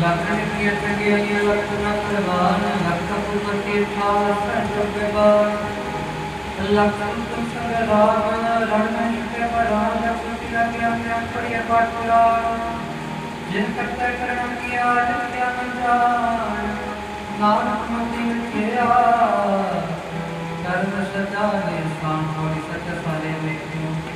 लखन कीर्त ज्ञानी लखन करवान लखन पुत्र के पास। सर्ववान लखन पुत्र राम रणन के वरान लखन की ज्ञान ज्ञान पढ़िए पाठ पुराण जिन करते करण किया जिन क्या मंजान नानक मंदिर किया कर्म सदा ने स्थान और सत्य साले में क्यों